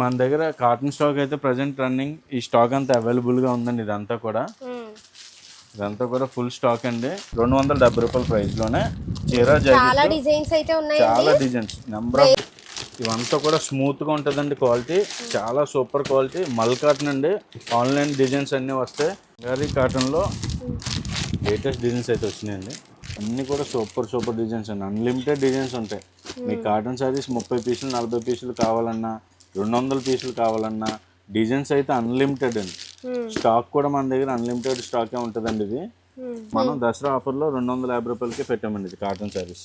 మన దగ్గర cotton stock అయితే ప్రజెంట్ రన్నింగ్ ఈ స్టాక్ అంతా అవైలబుల్గా ఉందండి ఇదంతా కూడా. ఇదంతా కూడా ఫుల్ స్టాక్ అండి. రెండు వందల డెబ్బై రూపాయల ప్రైస్లోనే చీర చాలా డిజైన్స్ అయితే ఉన్నాయి చాలా డిజైన్స్ నెంబర్ ఆఫ్ ఇవంతా కూడా స్మూత్గా ఉంటుందండి క్వాలిటీ చాలా సూపర్ క్వాలిటీ మల్ కాటన్ అండి. ఆన్లైన్ డిజైన్స్ అన్నీ వస్తాయి గారీ కాటన్లో లేటెస్ట్ డిజైన్స్ అయితే వచ్చినాయండి. అన్నీ కూడా సూపర్ సూపర్ డిజైన్స్ అండి. అన్లిమిటెడ్ డిజైన్స్ ఉంటాయి. మీ కాటన్ సారీస్ ముప్పై పీసులు నలభై పీసులు కావాలన్నా రెండు వందల పీసులు కావాలన్నా డిజైన్స్ అయితే అన్లిమిటెడ్ అండి. ఉమ్. స్టాక్ కూడా మన దగ్గర అన్లిమిటెడ్ స్టాకే ఉంటుందండి ఇది. ఉమ్. మనం దసరా ఆఫర్లో రెండు వందల యాభై రూపాయలకి పెట్టామండి ఇది cotton saris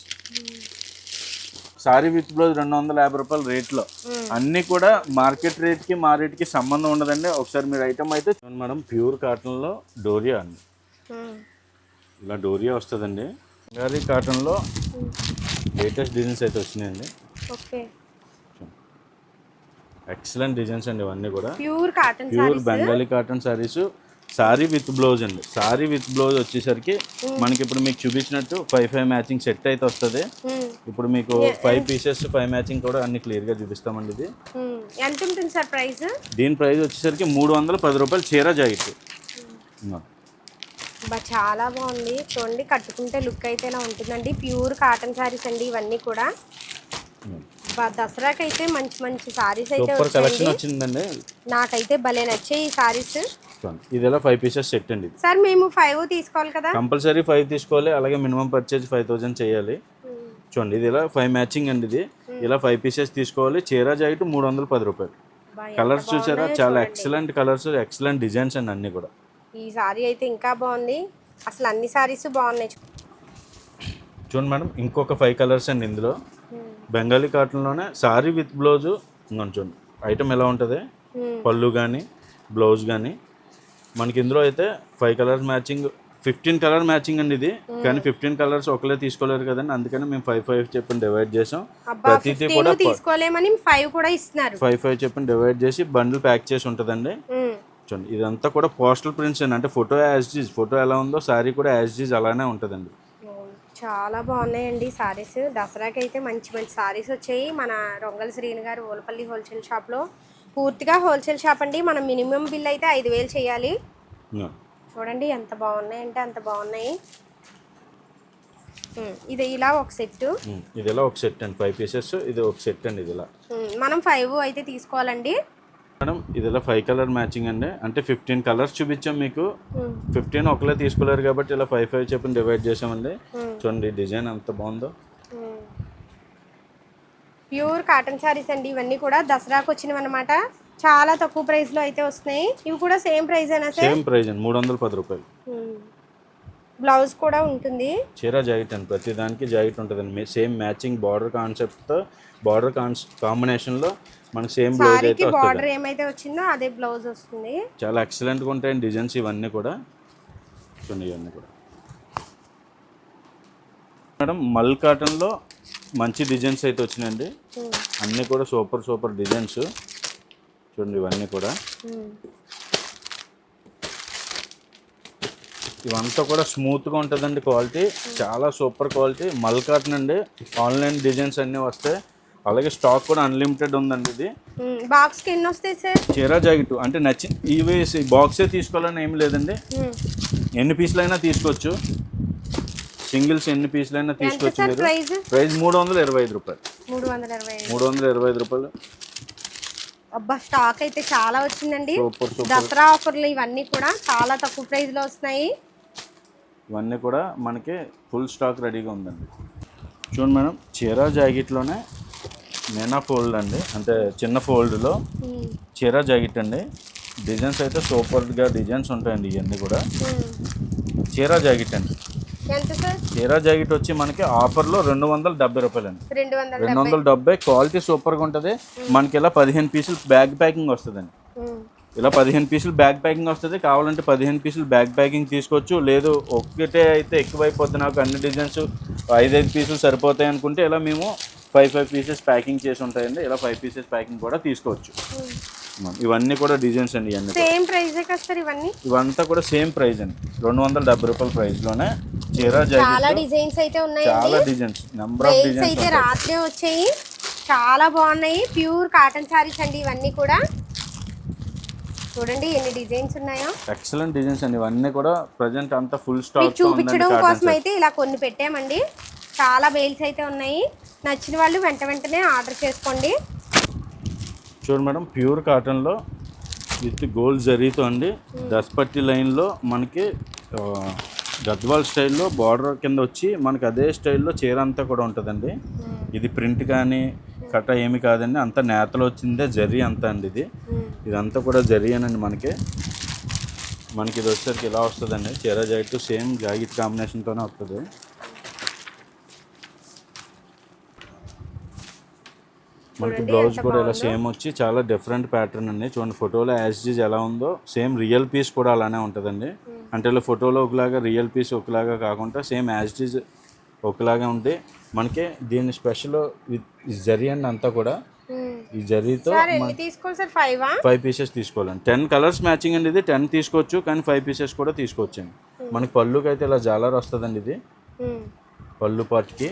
sari with blouse రెండు వందల యాభై రూపాయల రేట్లో. అన్నీ కూడా మార్కెట్ రేట్కి మా రేట్కి సంబంధం ఉండదండి. ఒకసారి మీరు ఐటమ్ అయితే చూడండి మేడం ప్యూర్ కాటన్లో డోరియా అండి. ఇలా డోరియా వస్తుందండి. గారీ కాటన్లో లేటెస్ట్ డిజైన్స్ అయితే వచ్చినాయండి. ఓకే ఎక్సలెంట్ డిజైన్స్ అండి ఇవన్నీ కూడా. Pure cotton pure Bengali cotton saris sari with blouse అండి. సారీ విత్ బ్లౌజ్ వచ్చేసరికి మనకి ఇప్పుడు మీకు చూపించినట్టు ఫైవ్ ఫైవ్ మ్యాచింగ్ సెట్ అయితే వస్తుంది. ఇప్పుడు మీకు ఫైవ్ పీసెస్ ఫైవ్ మ్యాచింగ్ కూడా అన్ని క్లియర్గా చూపిస్తామండి ఇది. ఎంత ఉంటుంది సార్ ప్రైస్? దీని ప్రైస్ వచ్చేసరికి మూడు వందల పది రూపాయలు చీర జాకెట్. చాలా బాగుంది. చూడండి కట్టుకుంటే లుక్ అయితే ఇలా ఉంటుందండి. ప్యూర్ కాటన్ శారీస్ అండి ఇవన్నీ కూడా. దసరాకి అయితే మంచి మంచి శారీస్ అయితే సూపర్ కలెక్షన్ వచ్చిందండి. నాకైతే భలే నచ్చాయి ఈ చూడండి. ఇది ఎలా ఫైవ్ పీసెస్ సెట్ అండి సార్ మేము ఫైవ్ తీసుకోవాలి కదా? కంపల్సరీ ఫైవ్ తీసుకోవాలి అలాగే మినిమం పర్చేజ్ ఫైవ్ థౌజండ్ చేయాలి. చూడండి ఇది ఇలా ఫైవ్ మ్యాచింగ్ అండి ఇది. ఇలా ఫైవ్ పీసెస్ తీసుకోవాలి చీర జాకెట్ మూడు వందల పది రూపాయలు. కలర్స్ చూసారా? చాలా. ఎక్సలెంట్ కలర్స్ ఎక్సలెంట్ డిజైన్స్ అండి అన్ని కూడా. ఈ సారీ అయితే ఇంకా బాగుంది. అసలు అన్ని సారీస్ బాగున్నాయి. చూడండి మేడం ఇంకొక ఫైవ్ కలర్స్ అండి ఇందులో. బెంగాలీ కాటన్లోనే సారీ విత్ బ్లౌజ్ ఇంకొంచెం చూడండి ఐటమ్ ఎలా ఉంటుంది? Hmm. పళ్ళు కానీ బ్లౌజ్ కానీ మనకి ఇందులో అయితే five colours matching fifteen colour matching అండి ఇది. కానీ ఫిఫ్టీన్ కలర్స్ ఒకలే తీసుకోలేరు కదండి. అందుకని మేము ఫైవ్ ఫైవ్ చెప్పని డివైడ్ చేసాం. ప్రతిదీ కూడా తీసుకోలేమని ఫైవ్ కూడా ఇస్తున్నారు. ఫైవ్ ఫైవ్ చెప్పని డివైడ్ చేసి బండిల్ ప్యాక్ చేసి ఉంటుందండి. ఉమ్. చూడండి ఇదంతా కూడా పోస్టల్ ప్రింట్స్ అండి. అంటే ఫోటో యాజ్ డీజ్ ఫోటో ఎలా ఉందో శారీ కూడా యాజ్ డీజ్ అలానే ఉంటుందండి. చాలా బాగున్నాయండి సారీస్. దసరాకి అయితే మంచి మంచి సారీస్ వచ్చాయి. మన రొంగల్ శ్రీని గారు ఓలపల్లి హోల్సేల్ షాప్లో పూర్తిగా హోల్సేల్ షాప్ అండి. మనం మినిమం బిల్ అయితే ఐదు వేలు చేయాలి. చూడండి ఎంత బాగున్నాయి అంటే అంత బాగున్నాయి. ఇది ఇలా ఒక సెట్ ఇది ఇలా ఒక సెట్ అండి. Five pieces. ఇది ఒక సెట్ అండి ఇది ఇలా. మనం ఫైవ్ అయితే తీసుకోవాలండి. మేడం ఇది ఇలా ఫైవ్ కలర్ మ్యాచింగ్ అండి. అంటే ఫిఫ్టీన్ కలర్స్ చూపించాం మీకు. ఫిఫ్టీన్ ఒకలే తీసుకోలేరు కాబట్టి ఇలా ఫైవ్ ఫైవ్ చెప్పి డివైడ్ చేసామండి ఉమ్, చూడండి డిజైన్ ఎంత బాగుందో. ప్యూర్ కాటన్ శారీస్ అండి. ఇవన్నీ కూడా దసరాకు వచ్చినవి అనమాట చాలా తక్కువ ప్రైస్లో అయితే వస్తున్నాయి. ఇవి కూడా సేమ్ ప్రైస్ అయినా సార్? సేమ్ ప్రైస్ అండి. మూడు వందల పది రూపాయలు. బ్లౌజ్ కూడా ఉంటుంది. చీర జాకెట్ అండి. ప్రతి దానికి జాకెట్ ఉంటుందండి. సేమ్ మ్యాచింగ్ బార్డర్ కాన్సెప్ట్తో బార్డర్ కాన్స్ కాంబినేషన్లో మనకి సేమ్ బ్లౌజ్ అయితే బార్డర్ ఏమైతే వచ్చిందో అదే బ్లౌజ్ వస్తుంది. చాలా ఎక్సలెంట్గా ఉంటాయండి డిజైన్స్ ఇవన్నీ కూడా. చూడండి ఇవన్నీ కూడా. మేడం మల్ కాటన్లో మంచి డిజైన్స్ అయితే వచ్చినాయండి. అన్నీ కూడా సూపర్ సూపర్ డిజైన్స్. చూడండి ఇవన్నీ కూడా. ఇవంతా కూడా స్మూత్గా ఉంటుందండి క్వాలిటీ చాలా సూపర్ క్వాలిటీ మల్ కాటన్ అండి. ఆన్లైన్ డిజైన్స్ అన్నీ వస్తాయి అలాగే స్టాక్ కూడా అన్లిమిటెడ్ ఉందండి ఇది. ఉమ్. బాక్స్కి ఎన్ని వస్తాయి సార్? చీర జాకెట్ అంటే నచ్చి ఇవి బాక్సే తీసుకోవాలని ఏం లేదండి. ఎన్ని పీసులు అయినా తీసుకోవచ్చు. సింగిల్స్ ఎన్ని పీసులు అయినా ఎంత తీసుకోవచ్చు మీరు. ప్రైస్ మూడు వందల ఇరవై ఐదు రూపాయలు. మూడు వందల ఇరవై ఐదు. మూడు వందల ఇరవై ఐదు రూపాయలు. అబ్బా స్టాక్ అయితే చాలా వచ్చిందండి. దసరా ఆఫర్లు ఇవన్నీ కూడా చాలా తక్కువ ప్రైస్లో వస్తున్నాయి. ఇవన్నీ కూడా మనకి ఫుల్ స్టాక్ రెడీగా ఉందండి. చూడండి మేడం చీర జాకెట్లోనే మెనా ఫోల్డ్ అండి. అంటే చిన్న ఫోల్డ్లో చీర జాకెట్ అండి. డిజైన్స్ అయితే సూపర్గా డిజైన్స్ ఉంటాయండి ఇవన్నీ కూడా. చీర జాకెట్ అండి. చీర జాకెట్ వచ్చి మనకి ఆఫర్లో రెండు వందల డెబ్బై రూపాయలు అండి. రెండు వందల డెబ్బై. క్వాలిటీ సూపర్గా ఉంటుంది. మనకి ఇలా పదిహేను పీసులు బ్యాగ్ ప్యాకింగ్ వస్తుందండి. ఇలా పదిహేను పీసులు బ్యాగ్ ప్యాకింగ్ వస్తుంది. కావాలంటే పదిహేను పీసులు బ్యాగ్ ప్యాకింగ్ తీసుకోవచ్చు. లేదు ఒక్కటే అయితే ఎక్కువైపోద్ది నాకు అన్ని డిజైన్స్. ఐదైదు పీసులు సరిపోతాయి అనుకుంటే ఇలా మేము ఫైవ్ ఫైవ్ పీసెస్ ప్యాకింగ్ చేసి ఉంటాయండి. ఇలా ఫైవ్ పీసెస్ ప్యాకింగ్ కూడా తీసుకోవచ్చు. ఉమ్. ఇవన్నీ కూడా డిజైన్స్ అండి ఇవన్నీ సేమ్ సార్ ఇవన్నీ? ఇవంతా కూడా సేమ్ ప్రైస్ అండి. రెండు వందల డెబ్బై రూపాయల ప్రైస్లోనే చీర చాలా డిజైన్స్ అయితే చాలా ఉన్నాయండి డిజైన్స్ నెంబర్ ఆఫ్ డిజైన్స్ అయితే రాత్రే వచ్చాయి. చాలా బాగున్నాయి. ప్యూర్ కాటన్ శారీస్ అండి ఇవన్నీ కూడా. చూడండి ఎన్ని డిజైన్స్ ఉన్నాయో. ఎక్సలెంట్ డిజైన్స్ అండి. ఇవన్నీ కూడా ప్రజెంట్ అంతా ఫుల్ స్టాక్ చూపించడం కోసం అయితే ఇలా కొన్ని పెట్టామండి. చాలా బెయిల్స్ అయితే ఉన్నాయి. నచ్చిన వాళ్ళు వెంట వెంటనే ఆర్డర్ చేసుకోండి. చూడు మేడం ప్యూర్ కాటన్లో విత్ గోల్డ్ జరీతో అండి. దస్పట్టి లైన్లో మనకి గద్వాల్ స్టైల్లో బార్డర్ కింద వచ్చి మనకి అదే స్టైల్లో చీర అంతా కూడా ఉంటుందండి. ఇది ప్రింట్ కానీ కట్ట ఏమి కాదండి. అంత నేతలో వచ్చిందే జరీ అంతా అండి ఇది. ఇదంతా కూడా జరీ అనండి మనకి. మనకి ఇది వచ్చేసరికి ఇలా వస్తుందండి. చీర జాకెట్ సేమ్ జాకెట్ కాంబినేషన్తోనే వస్తుంది మనకి బ్లౌజ్ కూడా ఇలా సేమ్ వచ్చి చాలా డిఫరెంట్ ప్యాటర్న్ అండి చూడండి ఫోటోలో యాజ్ ఎలా ఉందో సేమ్ రియల్ పీస్ కూడా అలానే ఉంటుందండి. అంటే ఇలా ఫోటోలో ఒకలాగా రియల్ పీస్ ఒకలాగా కాకుండా సేమ్ యాజ్ ఇట్ ఒకలాగా ఉంటే మనకి దీని స్పెషల్ విత్ జరీ అండి అంతా కూడా ఈ జరీతో ఫైవ్ ఫైవ్ పీసెస్ తీసుకోవాలండి. టెన్ కలర్స్ మ్యాచింగ్ అండి ఇది. టెన్ తీసుకోవచ్చు కానీ ఫైవ్ పీసెస్ కూడా తీసుకోవచ్చండి. మనకి పళ్ళుకి అయితే ఇలా జాలర్ వస్తుందండి ఇది. పళ్ళు పార్ట్కి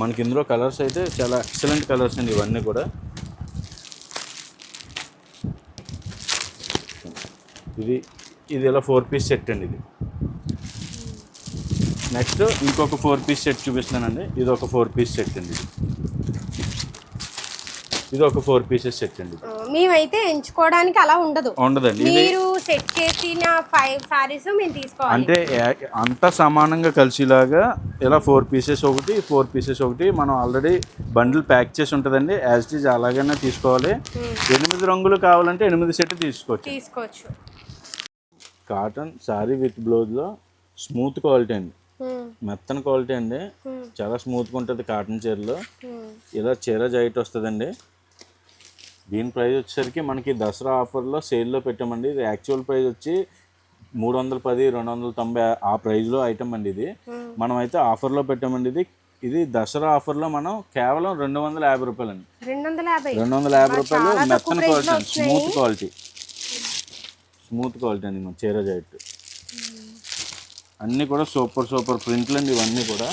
మనకి ఇందులో కలర్స్ అయితే చాలా ఎక్సలెంట్ కలర్స్ అండి ఇవన్నీ కూడా. ఇది ఇది ఇలా ఫోర్ పీస్ సెట్ అండి ఇది. నెక్స్ట్ ఇంకొక ఫోర్ పీస్ సెట్ చూపిస్తానండి ఇది ఒక ఫోర్ పీస్ సెట్ అండి ఇది. ఇది ఒక ఫోర్ పీసెస్ సెట్ అండి. మేమైతే ఎంచుకోవడానికి అలా ఉండదు. ఉండదండి. మీరు సెట్ చేసిన ఫైవ్ సారీస్ మేము తీసుకోవాలి. అంటే అంతా సమానంగా కలిసిలాగా ఇలా ఫోర్ పీసెస్ ఒకటి ఫోర్ పీసెస్ ఒకటి మనం ఆల్రెడీ బండిల్ ప్యాక్ చేసి ఉంటుందండి. యాజ్ ఇట్ ఈజ్ అలాగనే తీసుకోవాలి. ఎనిమిది రంగులు కావాలంటే ఎనిమిది సెట్ తీసుకోవచ్చు. తీసుకోవచ్చు. కాటన్ శారీ విత్ బ్లౌజ్లో స్మూత్ క్వాలిటీ అండి. ఉమ్, మెత్తన క్వాలిటీ అండి. ఉమ్, చాలా స్మూత్గా ఉంటుంది కాటన్ చీరలో. ఇలా చీర జైట్ వస్తుందండి. దీని ప్రైస్ వచ్చేసరికి మనకి దసరా ఆఫర్లో సేల్లో పెట్టామండి. ఇది యాక్చువల్ ప్రైస్ వచ్చి మూడు వందల పది రెండు వందల తొంభై ఆ ప్రైస్లో ఐటమ్ అండి ఇది. మనం అయితే ఆఫర్లో పెట్టామండి ఇది. ఇది దసరా ఆఫర్లో మనం కేవలం రెండు వందల యాభై రూపాయలు అండి రెండు వందల యాభై రూపాయలు మెత్తన quality smooth quality. Smooth quality అండి మన చీర జైట్ అన్నీ కూడా సూపర్ సూపర్ ప్రింట్లు అండి ఇవన్నీ కూడా.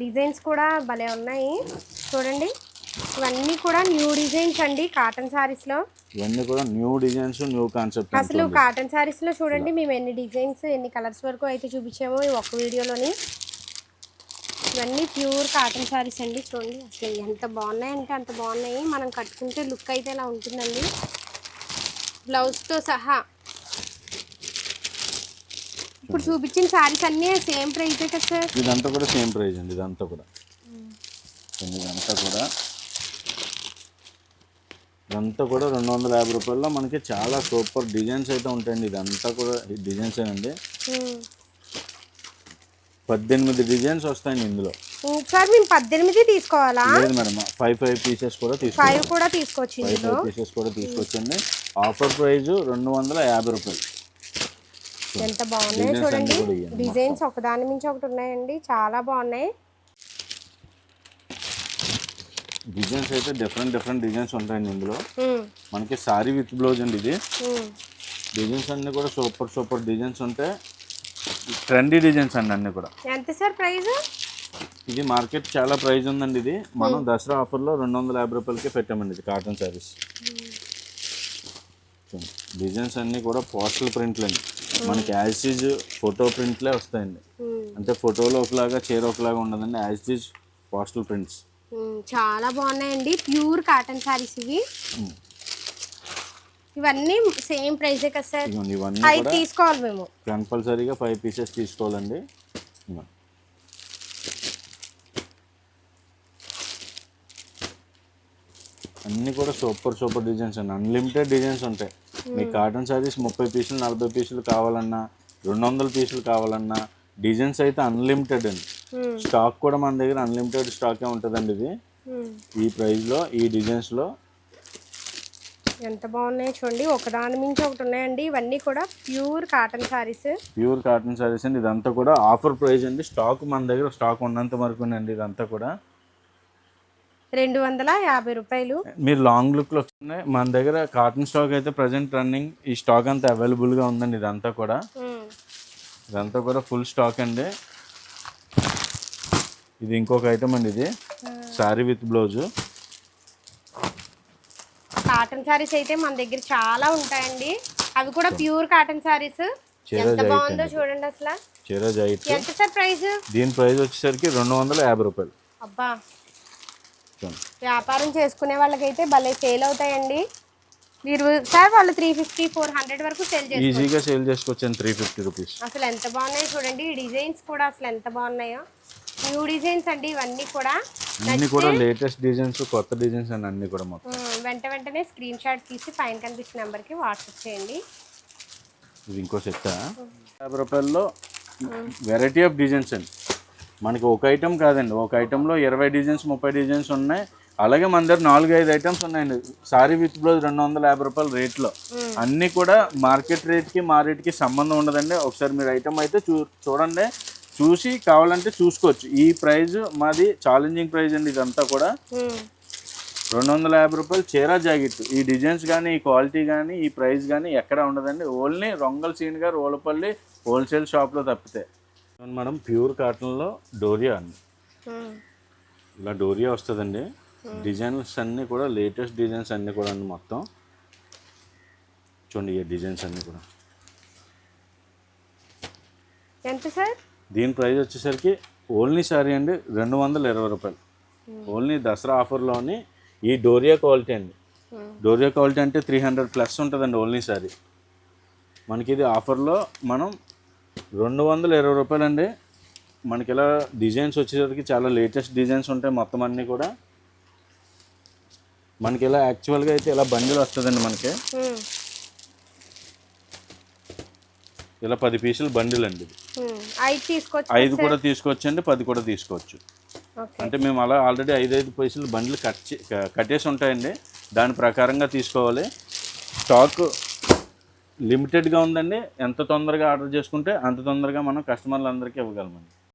డిజైన్స్ కూడా భలే ఉన్నాయి. చూడండి. ఇవన్నీ కూడా న్యూ డిజైన్స్ అండి కాటన్ సారీస్లో. ఇవన్నీ కూడా న్యూ డిజైన్స్ న్యూ కాన్సెప్ట్ అసలు కాటన్ సారీస్లో చూడండి మేము ఎన్ని డిజైన్స్ ఎన్ని కలర్స్ వరకు అయితే చూపించామో ఈ ఒక్క వీడియోలోని. ఇవన్నీ ప్యూర్ కాటన్ సారీస్ అండి చూడండి అసలు ఎంత బాగున్నాయంటే అంత బాగున్నాయి. మనం కట్టుకుంటే లుక్ అయితే ఇలా ఉంటుందండి. బ్లౌజ్తో సహా. ఇప్పుడు చూపించిన సారీస్ అన్నీ సేమ్ ప్రైసే కదా సార్ ఇదంతా కూడా సేమ్ ప్రైస్ అండి ఇదంతా కూడా. ఇదంతా కూడా. ఇదంతా కూడా రెండు వందల యాభై రూపాయల్లో మనకి చాలా సూపర్ డిజైన్స్ అయితే ఉంటాయండి. ఇదంతా కూడా డిజైన్స్ అండి. పద్దెనిమిది డిజైన్స్ వస్తాయండి ఇందులో. సార్ మేము పద్దెనిమిది తీసుకోవాలా? లేదు మేడం ఫైవ్ ఫైవ్ పీసెస్ కూడా తీసుకో ఫైవ్ కూడా తీసుకోవచ్చు ఫైవ్ ఫైవ్ పీసెస్ కూడా తీసుకొచ్చండి. ఆఫర్ ప్రైస్ రెండు వందల యాభై రూపాయలు. ఎంత బాగున్నాయి చూడండి. డిజైన్స్ ఒకదాని మించి ఒకటి ఉన్నాయండి. చాలా బాగున్నాయి. డిజైన్స్ అయితే డిఫరెంట్ డిఫరెంట్ డిజైన్స్ ఉంటాయండి ఇందులో. మనకి సారీ విత్ బ్లౌజ్ అండి ఇది. డిజైన్స్ అన్నీ కూడా సూపర్ సూపర్ డిజైన్స్ ఉంటాయి ట్రెండీ డిజైన్స్ అండి అన్నీ కూడా. ఎంత సార్ ప్రైస్ ఇది మార్కెట్ చాలా ప్రైస్ ఉందండి ఇది. మనం దసరా ఆఫర్లో రెండు వందల యాభై రూపాయలకి పెట్టామండి ఇది కాటన్ శారీస్ డిజైన్స్ అన్నీ కూడా పోస్టల్ ప్రింట్లు అండి మనకి యాజిజ్ ఫోటో ప్రింట్లే వస్తాయండి. అంటే ఫోటోలో ఒకలాగా చీర ఒకలాగా ఉండదండి. యాజిజ్ పోస్టల్ ప్రింట్స్ చాలా బాగున్నాయండి. ప్యూర్ కాటన్ సారీస్ ఇవి. ఇవన్నీ సేమ్ ప్రైసే కదా సార్? అవి తీసుకోవాలి మేము. కంపల్సరీగా ఫైవ్ పీసెస్ తీసుకోవాలండి. అన్నీ కూడా సూపర్ సూపర్ డిజైన్స్ అండి. అన్లిమిటెడ్ డిజైన్స్ ఉంటాయి. మీకు కాటన్ శారీస్ ముప్పై పీసులు నలభై పీసులు కావాలన్నా రెండు వందల పీసులు కావాలన్నా డిజైన్స్ అయితే అన్లిమిటెడ్ అండి. స్టాక్ కూడా మన దగ్గర అన్లిమిటెడ్ స్టాకే ఉంటుందండి ఇది. ఉమ్. ఈ ప్రైస్లో ఈ డిజైన్స్లో ఎంత బాగున్నాయి చూడండి. ఒకదాని మించి ఒకటి ఉన్నాయండి. ఇవన్నీ కూడా pure cotton saris pure cotton saris అండి. ఇదంతా కూడా ఆఫర్ ప్రైస్ అండి. స్టాక్ మన దగ్గర స్టాక్ ఉన్నంత వరకు అండి ఇదంతా కూడా. రెండు వందల యాభై రూపాయలు. మీరు లాంగ్ లుక్లో వస్తున్నాయి మన దగ్గర కాటన్ స్టాక్ అయితే ప్రజెంట్ రన్నింగ్ ఈ స్టాక్ అంతా అవైలబుల్గా ఉందండి ఇదంతా కూడా. ఉమ్, ఇదంతా కూడా ఫుల్ స్టాక్ అండి. ఇది ఇంకొక ఐటమ్ అండి ఇది. Sari with blouse cotton saris అయితే మన దగ్గర చాలా ఉంటాయండి. అవి కూడా ప్యూర్ కాటన్ శారీస్ ఎంత బాగుందో. చూడండి అసలు. చీర ఎంత సార్ ప్రైస్ దీని ప్రైస్ వచ్చేసరికి రెండు వందల యాభై రూపాయలు. అబ్బా. వ్యాపారం చేసుకునే వాళ్ళకైతే భలే సేల్ అవుతాయండి. మీరు సార్ వాళ్ళు త్రీ ఫిఫ్టీ ఫోర్ హండ్రెడ్ వరకు సేల్ ఈజీగా సేల్ చేసుకోవచ్చు త్రీ ఫిఫ్టీ రూపీస్ అసలు ఎంత బాగున్నాయో చూడండి. ఈ డిజైన్స్ కూడా అసలు ఎంత బాగున్నాయో. న్యూ డిజైన్స్ అండి ఇవన్నీ కూడా అన్ని కూడా లేటెస్ట్ డిజైన్స్ కొత్త డిజైన్స్ అండి అన్ని కూడా మొత్తం. వెంట వెంటనే స్క్రీన్ షాట్ తీసి పైన కనిపిస్తున్న నెంబర్కి వాట్సాప్ చేయండి. ఇది ఇంకో సెట్ యాభై రూపాయల్లో వెరైటీ ఆఫ్ డిజైన్స్ అండి. మనకి ఒక ఐటెం కాదండి. ఒక ఐటెంలో ఇరవై డిజైన్స్ ముప్పై డిజైన్స్ ఉన్నాయి. అలాగే మన దగ్గర నాలుగు ఐదు ఐటమ్స్ ఉన్నాయండి. సారీ విత్ బ్లౌజ్ రెండు వందల యాభై రూపాయల రేట్లో. అన్నీ కూడా మార్కెట్ రేట్కి మా రేట్కి సంబంధం ఉండదండి. ఒకసారి మీరు ఐటమ్ అయితే చూ చూడండి. చూసి కావాలంటే చూసుకోవచ్చు. ఈ ప్రైజ్ మాది ఛాలెంజింగ్ ప్రైజ్ అండి ఇదంతా కూడా. రెండు వందల యాభై రూపాయలు చీర జాకెట్. ఈ డిజైన్స్ కానీ ఈ క్వాలిటీ కానీ ఈ ప్రైస్ కానీ ఎక్కడ ఉండదండి. ఓన్లీ రొంగల్ సీన్ గారు ఓలపల్లి హోల్సేల్ షాప్లో తప్పితే. మేడం ప్యూర్ కాటన్లో డోరియా అండి. ఇలా డోరియా వస్తుందండి. డిజైన్స్ అన్నీ కూడా లేటెస్ట్ డిజైన్స్ అన్నీ కూడా అండి మొత్తం. చూడండి ఈ డిజైన్స్ అన్నీ కూడా. ఎంత సార్? దీని ప్రైస్ వచ్చేసరికి ఓన్లీ సారీ అండి రెండు వందల ఇరవై రూపాయలు. ఓన్లీ దసరా ఆఫర్లోని ఈ డోరియా క్వాలిటీ అండి. డోరియా క్వాలిటీ అంటే త్రీ హండ్రెడ్ ప్లస్ ఉంటుందండి ఓన్లీ సారీ మనకి ఇది ఆఫర్లో మనం రెండు వందల ఇరవై రూపాయలు అండి మనకి ఇలా డిజైన్స్ వచ్చేసరికి చాలా లేటెస్ట్ డిజైన్స్ ఉంటాయి మొత్తం అన్నీ కూడా. మనకి ఇలా యాక్చువల్గా అయితే ఇలా బండిల్ వస్తుందండి మనకి. ఇలా పది పీసులు బండిల్ అండి ఇది. ఐదు కూడా తీసుకోవచ్చండి పది కూడా తీసుకోవచ్చు. అంటే మేము అలా ఆల్రెడీ ఐదు ఐదు పైసలు బండ్లు కట్ కట్టేసి ఉంటాయండి. దాని ప్రకారంగా తీసుకోవాలి. స్టాక్ లిమిటెడ్గా ఉందండి. ఎంత తొందరగా ఆర్డర్ చేసుకుంటే అంత తొందరగా మనం కస్టమర్లందరికీ ఇవ్వగలమండి.